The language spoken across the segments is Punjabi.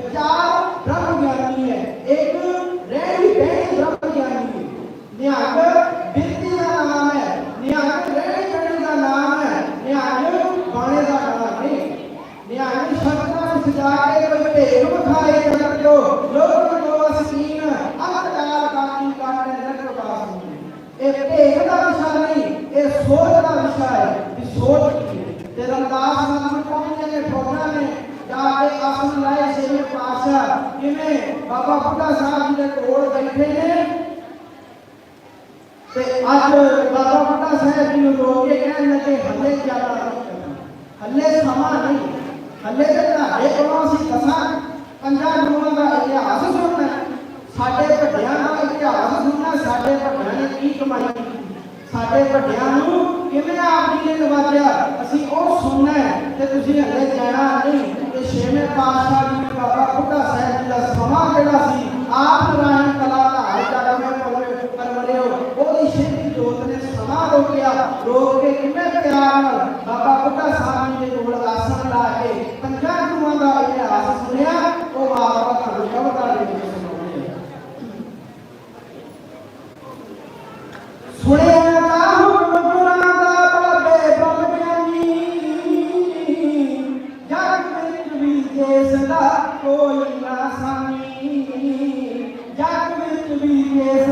ਚਾਰ ਬ੍ਰਹਮ ਗਿਆਨੀ ਹੈ। ਇੱਕ ਰਹਿਣੀ ਬਹਿਣੀ ਬ੍ਰਹਮ ਗਿਆਨੀ ਹੈ। ਨਿਹੰਗ ਬਿਰਤੀ ਦਾ ਨਾਮ ਹੈ। ਨਿਹੰਗ ਰਹਿਣੀ ਬਹਿਣੀ ਦਾ ਨਾਮ ਹੈ। ਨਿਹੰਗ ਬਾਣੇ ਦਾ ਨਾਮ ਨਹੀਂ ਨਿਹੰਗ ਸ਼ਬਦਾਂ ਨੂੰ ਸਜਾ ਕੇ ਕੋਈ ਭੇਗ ਵਿਖਾਏ ਜਗਤ ਜੋ ਲੋਕ ਜੋ ਅਸੀਨ ਅੰਤਕਾਲ ਕਾਕੀ ਕਾਟੇ ਨਰਕ ਬਾਸ ਇਹ ਭੇਗ ਦਾ ਵਿਸ਼ਾ ਨਹੀਂ, ਇਹ ਸੋਚ ਦਾ ਵਿਸ਼ਾ ਹੈ। ਕਿ ਸੋਚ ਕੀ ਹੈ? ਤੇ ਰਮਦਾਸ ਨਾਮ ਪਹੁੰਚੇ ਨੇ تیرا داس نام کون کے لیے ٹھوکنا نے جا کے آسن لائے سیوے پاسا کیویں؟ بابا پتا صاحب جی نے توڑ بیٹھے نے تے اج بابا پتا صاحب نے رو کے کہن لگے، ہلے کیا بات ہلے سما نہیں، ہلے تے نہ ہے کون سی تسا پنجا نوں دا اے ہس سننا ساڈے بڑیاں دا اے ہس سننا ساڈے بڑیاں نے کی کمائی؟ ਸਾਡੇ ਵੱਡਿਆਂ ਨੂੰ ਕਿਵੇਂ ਆਪ ਜੀ ਨੇ ਨਵਾਜਿਆ? ਅਸੀਂ ਉਹ ਸੁਣਨਾ ਹੈ ਤੇ ਤੁਸੀਂ ਹੱਲੇ ਜਾਣਾ ਨਹੀਂ ਤੇ ਛੇਵੇਂ ਪਾਤਸ਼ਾਹ ਜੀ ਨੇ ਬਾਬਾ ਬੁੱਢਾ ਸਾਹਿਬ ਜੀ ਦਾ ਸਮਾਂ ਜਿਹੜਾ ਸੀ, ਆਪ ਨਾਰਾਇਣ ਕਲਾ ਦਾ ਹਾਲ ਮੈਂ ਪਰਵਰੇ ਪਰਵਰਿਓ ਉਹਦੀ ਸ਼ਿਵ ਜੋਤ ਨੇ ਸਮਾਂ ਰੋਕਿਆ। ਰੋਕ ਕੇ ਕਿੰਨੇ ਪਿਆਰ ਨਾਲ ਬਾਬਾ பேசதா கோயில் ராசாமி யாக்கு வீட்டு வீ பேச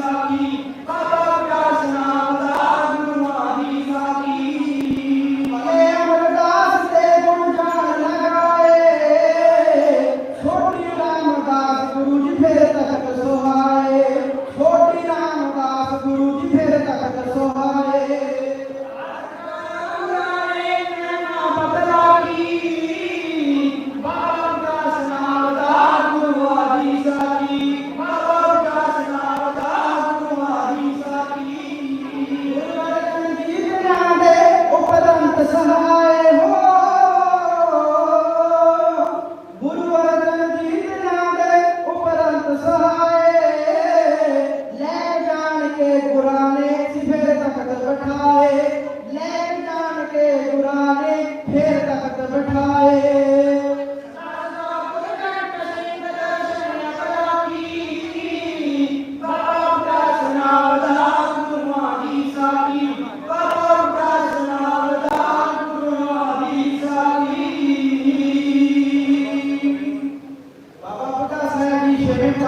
Isaac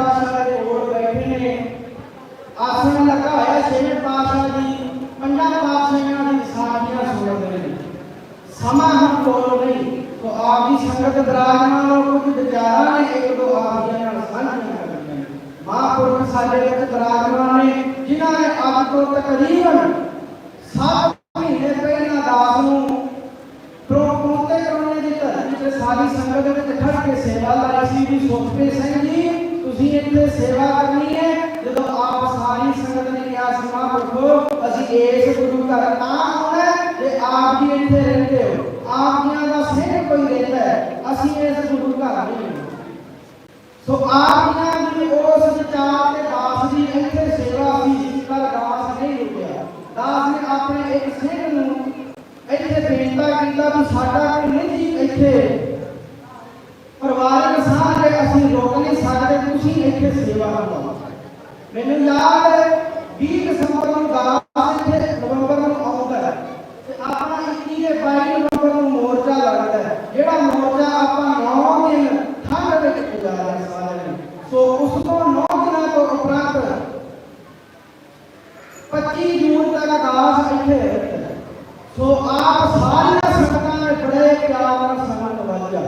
ਪਾਤਸ਼ਾਹ ਦੇ ਕੋਲ ਬੈਠੇ ਨੇ ਆਸਣ ਲੱਗਾ ਹੋਇਆ ਛੇਵੇਂ ਪਾਤਸ਼ਾਹ ਜੀ ਪੰਜਾਂ ਪਾਤਸ਼ਾਹਾਂ ਦੀ ਸਾਖੀਆਂ ਸੁਣਦੇ ਨੇ ਸਮਾਂ ਹਮ ਕੋਲ ਨਹੀਂ ਤੋ ਆਪ ਦੀ ਸੰਗਤ ਵਿਰਾਜਮਾਨ ਹੋ ਕੁਝ ਵਿਚਾਰਾਂ ਨੇ ਇੱਕ ਦੋ ਆਪ ਦੀਆਂ ਨਾਲ ਸਾਂਝੀਆਂ ਕਰਨੀਆਂ ਨੇ। ਮਹਾਂਪੁਰਖ ਸਾਡੇ ਵਿੱਚ ਵਿਰਾਜਮਾਨ ਨੇ ਜਿਨ੍ਹਾਂ ਨੇ ਅੱਜ ਤੋਂ ਤਕਰੀਬਨ 7 ਮਹੀਨੇ ਪਹਿਲਾਂ ਦਾਸ ਨੂੰ ਪ੍ਰੋਪੋਤੇ ਕਰਾਉਣੇ ਦੀ ਧਰਤੀ ਤੇ ਸਾਰੀ ਸੰਗਤ ਦੇ ਵਿੱਚ ਖੜ ਕੇ ਸੇਵਾ ਲਾਈ ਸੀ ਵੀ ਸੁਖਪੇ ਸਿੰਘ ਜੀ ਤੁਸੀਂ ਇੱਥੇ ਸੇਵਾ ਕਰਨੀ ਹੈ। ਜਦੋਂ ਆਪ ਸਾਰੀ ਸੰਗਤ ਨੇ ਕਿਹਾ ਸੀ ਮਹਾਂਪੁਰਖੋ ਅਸੀਂ ਇਸ ਗੁਰੂ ਘਰ ਤਾਂ ਆਉਣਾ ਤੇ ਆਪ ਜੀ ਇੱਥੇ ਰਹਿੰਦੇ ਹੋ। ਆਪ ਦਾ ਸਿੰਘ ਕੋਈ ਰਹਿੰਦਾ ਹੈ, ਅਸੀਂ ਇਸ ਗੁਰੂ ਘਰ ਨਹੀਂ ਸੋ ਆਪ ਦੀ ਉਸ ਵਿਚਾਰ ਤੇ ਦਾਸ ਜੀ ਇੱਥੇ ਸੇਵਾ ਸੀ ਪਰ ਦਾਸ ਨਹੀਂ ਰੁਕਿਆ। ਦਾਸ ਨੇ ਆਪਣੇ ਇੱਕ ਸਿੰਘ ਨੂੰ ਇੱਥੇ ਬੇਨਤਾ ਕੀਤਾ ਵੀ ਸਾਡਾ ਕੋਈ ਨਿੱਜੀ ਸੇਵਾ ਮੈਨੂੰ ਯਾਦ ਹੈ 20 ਦਸੰਬਰ ਨੂੰ ਦਾਸ ਇੱਥੇ ਨਵੰਬਰ ਨੂੰ ਆਉਂਦਾ ਹੈ ਤੇ ਆਪਣਾ 21 ਦੇ 22 ਨਵੰਬਰ ਨੂੰ ਮੋਰਚਾ ਲੱਗਦਾ ਹੈ, ਜਿਹੜਾ ਮੋਰਚਾ ਆਪਾਂ 9 ਦਿਨ ਠੰਡ ਵਿੱਚ ਗੁਜ਼ਾਰਿਆ ਸਾਰਿਆਂ ਨੇ ਸੋ ਉਸ ਤੋਂ 9 ਦਿਨਾਂ ਤੋਂ ਉਪਰੰਤ 25 ਜੂਨ ਤੱਕ ਦਾਸ ਇੱਥੇ ਸੋ ਆਪ ਸਾਰੀਆਂ ਸੰਗਤਾਂ ਨੇ ਬੜੇ ਪਿਆਰ ਨਾਲ ਸੰਗਤ ਵਾਜਾ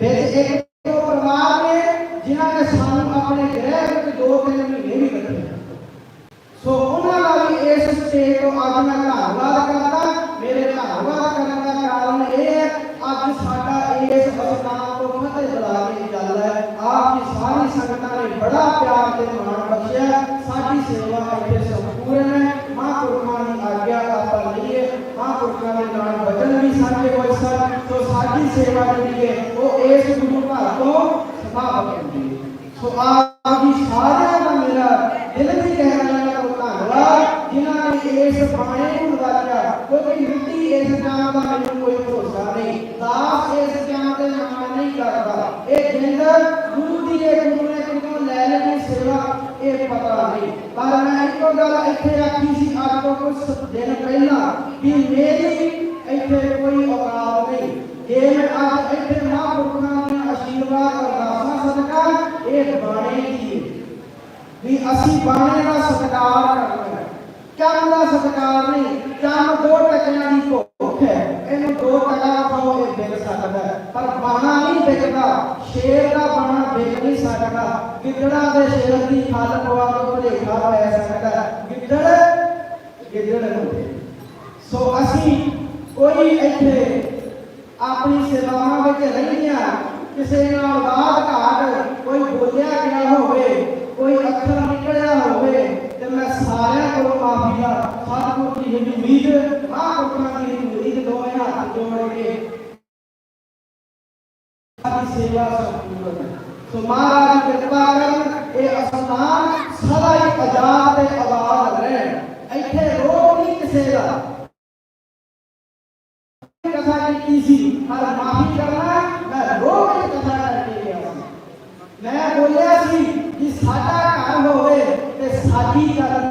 ਵਿੱਚ ਇੱਕ ਪਰਿਵਾਰ ਨੇ ਜਿਨ੍ਹਾਂ ਨੇ ਸਾਨੂੰ ਆਪਣੇ ਗ੍ਰਹਿ ہوتے ہیں یہ بھی غلط ہے سو انہاں لاری اے سچے ہیں تو آج میں گھر ہوا کرنا تھا میرے گھر ہوا کرنا تھا کارن اے ہے آج ساڈا اے سبق کام تو مت بلا کے چل ہے آپ کی ساری سنگتاں نے بڑا پیار تے مان بخشیا ساڈی سیوا اتے سمپورن ہے ماں قربان دی آگیا کا پر لیے ماں قربان دے نال بچن بھی ساڈے کو اس طرح تو ساڈی سیوا دے لیے او اے سبق کام تو سبب بن گئی سو آج ਮੈਨੂੰ ਕੋਈ ਭਰੋਸਾ ਨਹੀਂ ਦਾਸ ਇਸ ਜਾਨ ਦੇ ਨਾਲ ਨਹੀਂ ਕਰਦਾ ਇਹ ਜਿੰਦ ਗੁਰੂ ਦੀ ਇਹ ਗੁਰੂ ਨੇ ਕਿਉਂ ਲੈ ਲੈਣੀ ਸੇਵਾ ਇਹ ਪਤਾ ਨਹੀਂ ਪਰ ਮੈਂ ਇੱਕੋ ਗੱਲ ਇੱਥੇ ਆਖੀ ਸੀ ਅੱਜ ਤੋਂ ਕੁਝ ਦਿਨ ਪਹਿਲਾਂ ਵੀ ਮੇਰੀ ਇੱਥੇ ਕੋਈ ਔਕਾਤ ਨਹੀਂ ਜੇ ਮੈਂ ਅੱਜ ਇੱਥੇ ਮਹਾਂਪੁਰਖਾਂ ਦੇ ਆਸ਼ੀਰਵਾਦ ਅਰਦਾਸਾਂ ਸਦਕਾ ਇਹ ਬਾਣੇ ਦੀ ਵੀ ਅਸੀਂ ਬਾਣੇ ਦਾ ਸਤਿਕਾਰ ਕਰਨਾ ਹੈ ਚੰਨ ਦਾ ਸਤਿਕਾਰ ਨਹੀਂ ਚੰਨ ਦੋ ਟਕਿਆਂ ਦੀ ਭੁੱਖ ਸ਼ੇਰ ਦਾ ਬਾਣਾ ਵਿਕ ਨਹੀਂ ਸਕਦਾ। ਗਿੱਦੜਾ ਦੇ ਸ਼ੇਰ ਦੀ ਖੱਲ ਪਵਾ ਕੇ ਭੁਲੇਖਾ ਪੈ ਸਕਦਾ। ਗਿੱਦੜ ਗਿੱਦੜ ਨੂੰ ਸੋ ਅਸੀਂ ਕੋਈ ਇੱਥੇ ਆਪਣੀ ਸੇਵਾਵਾਂ ਵਿੱਚ ਰਹਿੰਦਿਆਂ ਕਿਸੇ ਨਾਲ ਬਾਤ ਘਾਟ ਕੋਈ ਬੋਲਿਆ ਗਿਆ ਹੋਵੇ, ਕੋਈ ਅੱਖਰ ਨਿਕਲਿਆ ਹੋਵੇ, ਤੇ ਮੈਂ ਸਾਰਿਆਂ ਕੋਲੋਂ ਮਾਫੀ ਦਾ ਸਤਿਗੁਰ ਦੀ ਜਿਹੜੀ ਉਮੀਦ ਮਹਾਂਪੁਰਖਾਂ ਦੀ ਉਮੀਦ ਦੋਵੇਂ ਹੱਥ ਜੋੜ ਕੇ کتھا کرنی ہر معافی کرنا میں رو کے کتھا کرنے گیا میں بولیا سی کہ ساڈا گھر ہوے تے ساڈی گھر